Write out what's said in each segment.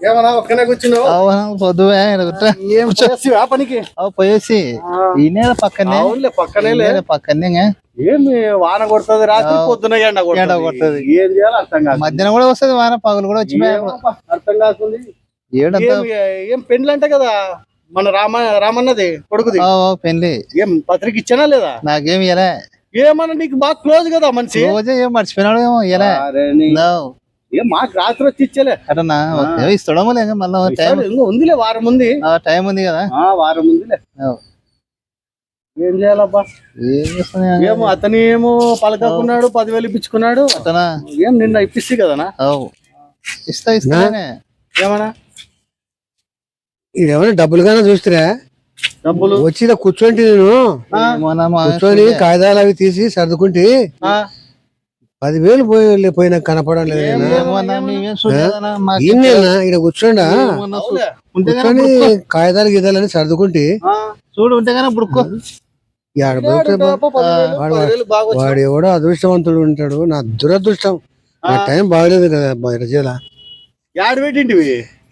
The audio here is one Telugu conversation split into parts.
ఏమన్నా ఒక్కనే కూర్చున్నావు? అవును పొద్దువే ఆ పనికి? పోయేసి ఈయన పక్కనే. పక్కనే పక్కనే ఏమి వాన కొడుతుంది రాత్రి పొద్దున ఎండ ఎండ కొడుతుంది. కొడుతది. ఏం చేయాలి అర్థం కాదు. మధ్యాహ్నం కూడా వస్తుంది వాన పగులు కూడా వచ్చి అర్థం కాస్తుంది ఏం పెండ్లు అంట కదా మన రామ రామన్నది కొడుకుది. పెళ్ళి ఏం పత్రిక ఇచ్చానా లేదా? నాకేం ఇయలే ఏమన్నా నీకు బాగా క్లోజ్ కదా మనిషి? రోజే ఏం మర్చిపోయినాడు ఏమో ఇయలే ఏం మాకు రాత్రి వచ్చి ఇచ్చలే. అటనా ఇస్తాడమో లేక మళ్ళీ టైం ఇంకా ఉందిలే వారం ఉంది. ఆ, టైం ఉంది కదా? ఆ వారం ఉందిలే. ఏం చేయాలబ్బా? ఏం ఏమో అతని ఏమో పలకకున్నాడు పదివేలు ఇప్పించుకున్నాడు. అటనా ఏం నిన్న ఇప్పిస్తి కదనా? ఇస్తా ఇస్తానే ఏమన్నా? ఏమైనా డబ్బులు కానీ చూస్తురా డబ్బులు? వచ్చి కూర్చోండి నేను. కూర్చొని కాగితాలు అవి తీసి సర్దుకుంటే. పదివేలు పోయి పోయినా కనపడం లేదు ఇక్కడ కూర్చోండా. కూర్చొని కాగితాలు గీతాలని సర్దుకుంటే ఆ, చూడు ఉంటే వాడు- ఎవడో అదృష్టవంతుడు ఉంటాడు నా దురదృష్టం. నా ఆ. టైం బాగలేదు కదా అబ్బా రజల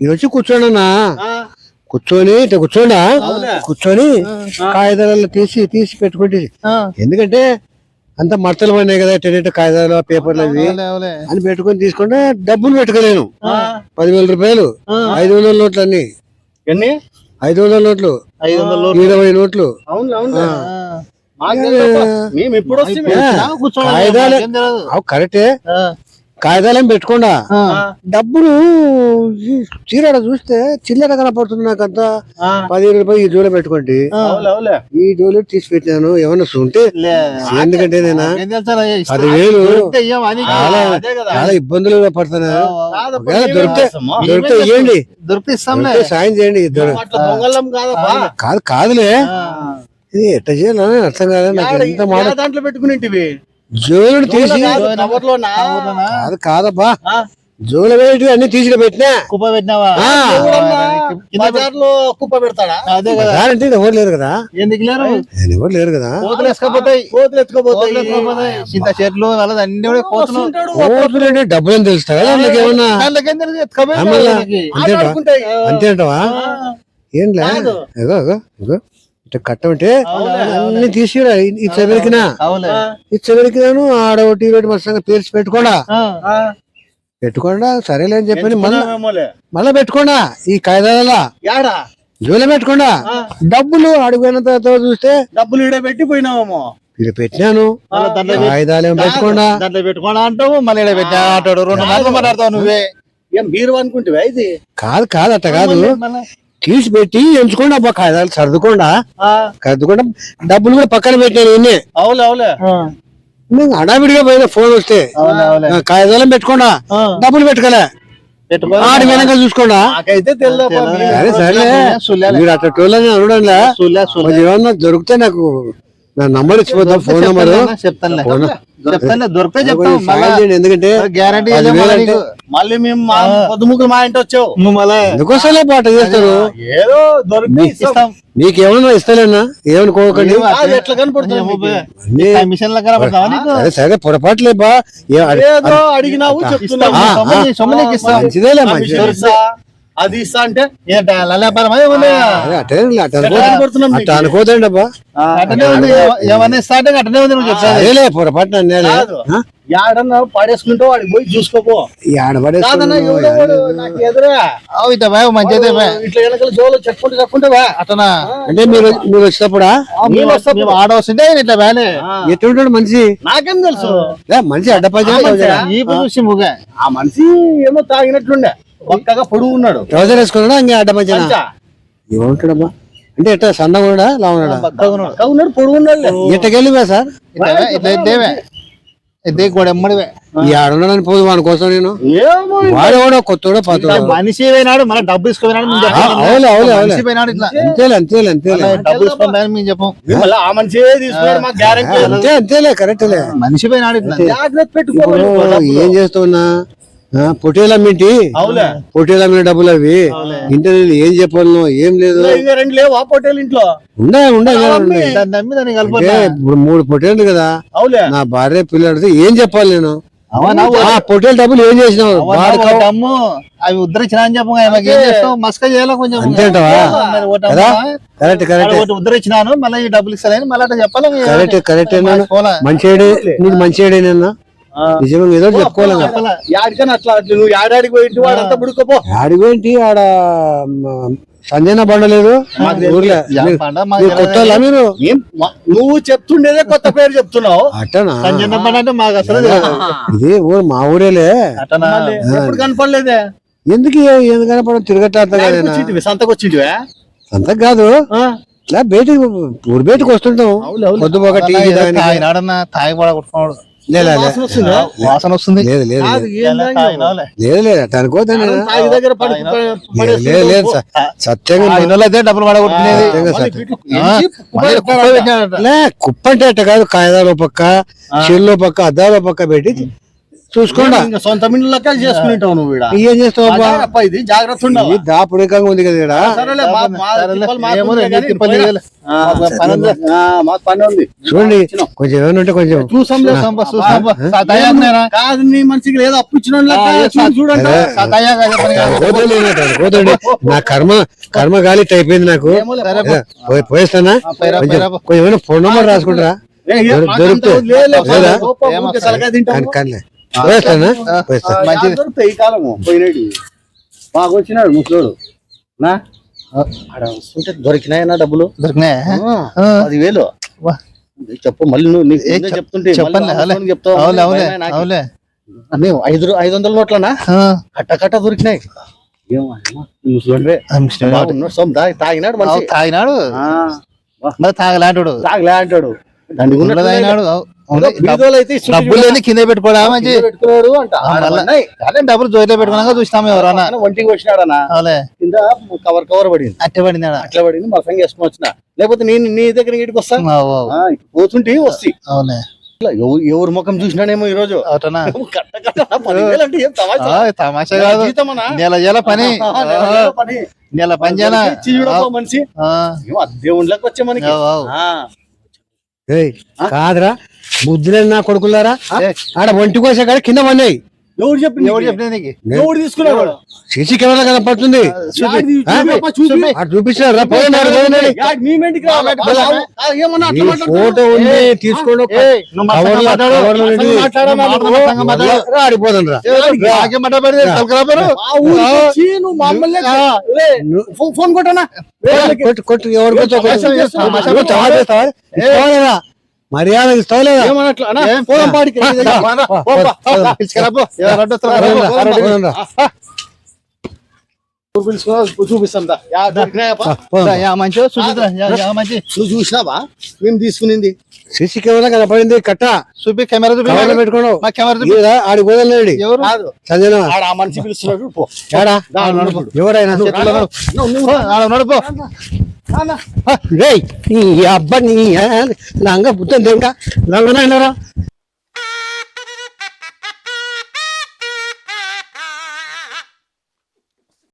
ఇది వచ్చి కూర్చోండన్నా ఆ, కూర్చొని ఇట్లా కూర్చోండా? అవునా? కూర్చొని కాగితాలలో తీసి తీసి పెట్టుకుంటే ఎందుకంటే అంత మడతలు పడినాయి కదా టెనెట్ కాగితాలు పేపర్లు అవి. అని పెట్టుకొని తీసుకుంటే డబ్బులు పెట్టుకోలేను. పదివేల రూపాయలు ఐదు వందల నోట్లు అన్ని ఐదు వందల నోట్లు. ఐదు వందలు ఇరవై నోట్లు. కాగితాలే. కరెక్టే. కాగితాలేం పెట్టుకోండా? డబ్బులు చీరడ చూస్తే చిల్లర కనపడుతుంది నాకు అంతా ఆ, పదిహేను రూపాయలు ఈ జోలో పెట్టుకోండి. అవులే అవులే. ఈ జోలో తీసి పెట్టినాను ఏమన్నా ఉంటే. ఎందుకంటే నేనా. పదివేలు. చాలా చాలా ఇబ్బందులు పడుతున్నా దొరికితే? దొరికితే ఇవ్వండి దొరికితే సాయం చేయండి కాదు కాదులే. ఇది ఎట్ట చేయాలని అర్థం కాదు నాకు ఎంత మాట దాంట్లో పెట్టుకునింటివి జోలు తీసి కవర్ లోనా అవునా? కాదు కాదబ్బా. జోలు వేటి అన్ని తీసుకు పెట్టినా. కుప్ప పెట్టినావా? కుప్ప పెడతాడా? అదే కదా. అంటే ఎవరు లేరు కదా? ఎందుకు లేరు? నేను ఎవరు లేరు కదా? కోతులు వేసుకపోతాయి కోతులు ఎత్తుకోపోతాయి. చెట్లు వాళ్ళది అన్ని కూడా కోతులు వస్తుంటాడు, కోతులు అంటే డబ్బులు అని తెలుస్తా కదా? వాళ్ళకి ఏమన్నా దాంట్లోకేం తెలుసు, ఎత్తుకపోయి ఆ, మళ్ళా. వాళ్ళకి. అంతేంటా ఆడుకుంటాయి. అంతే అంటావా ఏం లే కట్టమంటే అన్ని తీసుకురా ఈ చెవరికినా. అవులే ఈ చెవరికినాను ఆడ ఒకటి ఒకటి మస్తు పేర్చి పెట్టుకోండా. పెట్టుకోండా సరేలే అని చెప్పని మళ్ళా. మళ్ళా పెట్టుకోండా ఈ యాడా? జోలో పెట్టుకోండా. డబ్బులు అడిగిపోయిన తర్వాత చూస్తే డబ్బులు ఈడ పెట్టి పోయినామేమో ఇది పెట్టినాను. కాగితాలు ఏం పెట్టుకోండా. దాంట్లో పెట్టుకోండి అంటావు మళ్ళీ ఈడ పెట్టా రెండు మాటలు మాట్లాడతావు నువ్వే. అనుకుంటివా ఇది? కాదు కాదు అట్ట కాదు. తీసి పెట్టి ఎంచుకోండి అబ్బా. కాగితాలు సర్దుకోండా. సర్దుకోండా. డబ్బులు కూడా పక్కన పెట్టాను ఇన్నే. అవులే అవులే. మేము హడావిడిగా పోయిన ఫోన్ వస్తే. కాగితాలు పెట్టుకోండా. డబ్బులు పెట్టుకోలే. పెట్టుకో ఆడి వెనక చూసుకోండా. సరే. మీరు అనడంలే సుల్లా సుల్లా మరి ఏమన్నా దొరికితే నాకు. నా నంబర్ ఇచ్చిపోతా ఫోన్ నంబర్. చెప్తానులే. ఫోన్ చెప్తానులే దొరికితే చెప్తాం మళ్ళా చేయండి ఎందుకంటే గ్యారంటీ మళ్ళీ మేము మా పొద్దుముకులు మా ఇంటి వచ్చావు. నువ్వు మళ్ళా పాట చేస్తారు? ఏదో దొరికితే ఇస్తాం. ఇస్తాం. మీకేమన్నా ఇస్తాలేనా? ఏమనుకోకండి ఎట్లా కనపడుతుంది సరే సరే పొరపాట్లే బా. ఏ అడి- ఏదో అడిగినావు చెప్తున్నావు. ఆ, సొమ్ము నీ- సొమ్ము నీకు ఇస్తాం. మంచిదేలే ఆ మంచిదే. మిషన్ ఇస్తా, అది ఇస్తా అంటే? అనుకోదండి అబ్బా. ఏమన్నా ఇస్తా అంటే అట్టనే ఉంది చెప్తాను పొరపాటున వాడికి పోయి చూసుకోపో. అంటే మీరు మీరు వచ్చినప్పుడా? ఇట్లా బానే మనిషి? నాకేం తెలుసు? మనిషి అడ్డపజ ఈ ఆ మనిషి ఏమో తాగినట్లుండే. ఒక్కగా పొడుగు ఉన్నాడు. ట్రౌజర్ వేసుకున్నాడా? ఇంకా. ఏమంటాడబ్బా అంటే ఎట్లా సన్నగా ఉన్నాడా? లా ఉన్నాడా? పొడుగు ఉన్నాడు ఎట్టకెళ్ళివా సార్? కూడా ఎమ్మడివే ఈ ఆడున్నాడని పోదు వాని కోసం నేను. ఏమో వాడేవాడో కొత్తోడో పాతోడో. మనిషి పోయినాడు మళ్ళీ డబ్బు అంతేలే అంతేలే అంతేలే. మేము చెప్పం. ఆ మనిషి తీసుకున్నాడు మాకు గ్యారంటీ అంతే అంతేలే కరెక్ట్లే మనిషి పోయినాడు ఏం చేస్తున్నా పొట్టేలు అమ్మింటి అవులే పొట్టేలు అమ్మిన డబ్బులు అవి ఇంటర్ ఏం చెప్పాలను ఏం లేదు. రెండు లేవు ఆ పొట్టేలు ఇంట్లో? ఉండే ఉండే ఇప్పుడు మూడు పొట్టేలు కదా. నా భార్య పిల్లడితే ఏం చెప్పాలి నేను? పొట్టేల డబ్బులు ఏం చేసినావు? అవి ఉద్ధరించిన అని చెప్పు మస్క చేయాలి కొంచెం? Correct correct. ఉద్ధరించినాను మళ్ళీ ఈ డబ్బులు మళ్ళీ చెప్పాలి? కరెక్ట్ మంచిడే నిన్న నిజంగా ఏదో. చెప్పాలా? యాడికని అట్లా అట్లా నువ్వు యాడాడికి పోయింటి వాడంతా బుడుకోపో ఆడిపోయింటి ఆడ మ, సంజన బండలేదు ఊర్లే. యా మీరు- పండ మాకు మీరు కొత్త మీరు? నువ్వు చెప్తుండేదే కొత్త పేరు చెప్తున్నావు. అట్టనా? సంజయ్ పండ అంటే మాకు అసలు. ఇది ఊరు మా ఊరేలే. అట్టనా? ఎప్పుడు కనపడలేదే. ఎందుకు ఎందుకు కనపడం తిరగట్ట అర్థం కాదు వచ్చింటివి? సంతకు వచ్చింటివా? అంత కాదు. బయటికి ఊరు బయటకు వస్తుంటాం. పొద్దుపోక టీ ఏదో తాగనీకి. తాగినాడన్నా తాగి పడ కొట్టుకున్నాడు. వాసన వస్తుందా? వాసన వస్తుంది. లేదు లేదు కాదు, లేదు. లేదు తాగినా? లేదు లేదు సత్యంగా అయితే డబ్బులు పడగొట్టుకునేది. కుప్ప అంటే అట్ట కాదు కాయదాలో పక్క చెల్లో పక్క అద్దాలో పక్క పెట్టి చూసుకోండా ఇంకా సొంత మిల్లు లెక్క చేసుకుంటావు నువ్వు ఈడ. ఏం చేస్తావు ఇది జాగ్రత్త దాపుడికంగా ఉంది కదా చూడండి కొంచెం ఏమైనా ఉంటే కొంచెం చూసాం? కాదు నీ మనిషికి ఏదో అప్పు ఇచ్చిన చూడండి నా కర్మ కర్మ గాలి అయిపోయింది నాకు పోయేస్తానా కొంచెం ఫోన్ నెంబర్ రాసుకుంటారా దొరు- మంచిది. ఈ కాలము పోయినాడు. మాకు వచ్చినాడు ముసలోడు. నా? ఆడ వస్తుంటే దొరికినాయనా డబ్బులు? దొరికినాయా? ఆ. పదివేలు. చెప్పు మళ్ళీ నువ్వు చెప్తుంటే చెప్పండి చెప్తావు ఐదు ఐదు వందల నోట్లనా. కట్ట కట్ట దొరికినాయి. తాగినాడు తాగినాడు? ఆ, వా, మరి తాగలాంటాడు తాగలే అంటాడు. దండిగా ఉన్నట్టు తాగినాడు డబ్బులు లేని కింద పెట్టుకోవడా పెట్టుకున్నాడు అంట డబ్బులు జోయిలో పెట్టుకున్నాక చూసినాము ఎవరన్నా. ఒంటికి వచ్చినాడనా కింద కవర్ కవర్ పడింది. అట్టే పడిందాడా? అట్లా పడింది మా సంగ వచ్చిన. లేకపోతే నేను నీ దగ్గర ఇటుకు వస్తా? అవు, అవు. ఆ, ఇటు పోతుంటే వస్తాయి ఎవరు ముఖం చూసినానేమో ఈ రోజు తమాషా? ఆ, తమాషా కాదు? నెల నెల పని. నెల పని. చేయాలా? మనిషి దేవుళ్ళకి వచ్చే మనకి కాదురా. బుద్ధులే నా కొడుకులారా? ఆడ ఒంటి కోసే కాడ కింద పడినాయి ఎవరు చెప్పింది ఎవరు నీకు? ఎవరు తీసుకున్నాడు సీసీ కెమెరా చూపించారు అట్లా మాట్లాడుతున్నావు? ఫోటో ఉంది తీసుకోండి ఫోన్ కొట్టనా? కొట్టు కొట్టు ఎవరు కొట్టు. మర్యాద ఇస్తావా లేదా ఏమన్నట్లు అన్నా? ఏం? పోదాం పాడికి. పోనా, పో, పో, పో, పిలుచుకురా పో. ఎవరు అడ్డొస్తారో రా, పో, పోదాం రా, పో, పో. పోదాం రా. ఊరు పిలుచుకున్నా, చూపిస్తాం దా. యా, దొరికినాయప్పా? పోదాం. యా, మంచి చూపిద్దా యా, యా, మంచి. నువ్వు చూసినావా? మేము తీసుకునింది. సీసీ కెమెరా కనపడింది కట్ట. చూపి కెమెరా చూపి. పెట్టుకోను మా కెమెరా ఆడి పోదలేడి ఎవరు? ఆడ మనిషి పిలుస్తున్నాడు పో. నడుపు. ఎవరైనా చెట్టులో నడు. నువ్వు- నువ్వు పో, ఆడ నడు పో.